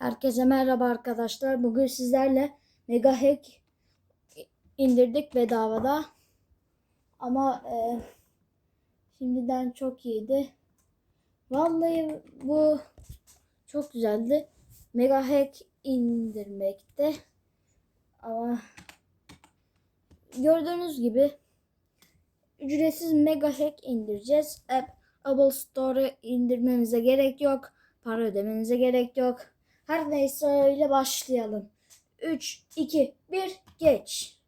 Herkese merhaba arkadaşlar. Bugün sizlerle Mega Hack indirdik bedavada. Ama e, şimdiden çok iyiydi. Vallahi bu çok güzeldi. Mega Hack indirmekte. Ama gördüğünüz gibi ücretsiz Mega Hack indireceğiz. App Apple Store'u indirmenize gerek yok. Para ödemenize gerek yok. Her neyse öyle başlayalım. 3, 2, 1, geç.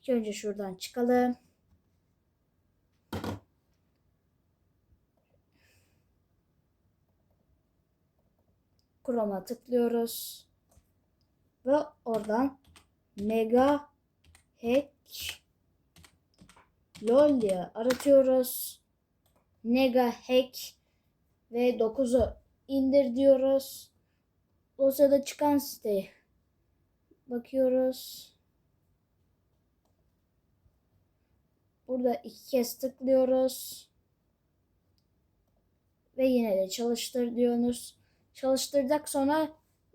İlk önce şuradan çıkalım. Chrome'a tıklıyoruz. Ve oradan Mega Hack LOL diye aratıyoruz. Mega Hack ve 9'u indir diyoruz. O sırada çıkan siteye bakıyoruz. Burada iki kez tıklıyoruz. Ve yine de çalıştır diyorsunuz. Çalıştırdık sonra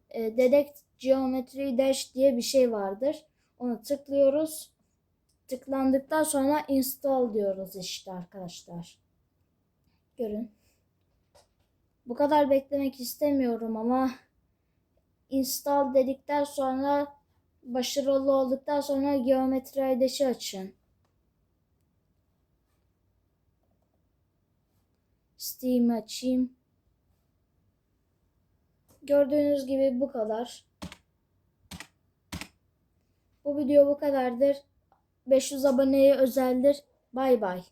e, Detect Geometry Dash diye bir şey vardır. Onu tıklıyoruz. Tıklandıktan sonra install diyoruz işte arkadaşlar. Görün. Bu kadar beklemek istemiyorum ama install dedikten sonra başarılı olduktan sonra geometri ID'si açın. Steam açayım. Gördüğünüz gibi bu kadar. Bu video bu kadardır. 500 aboneye özeldir. Bay bay.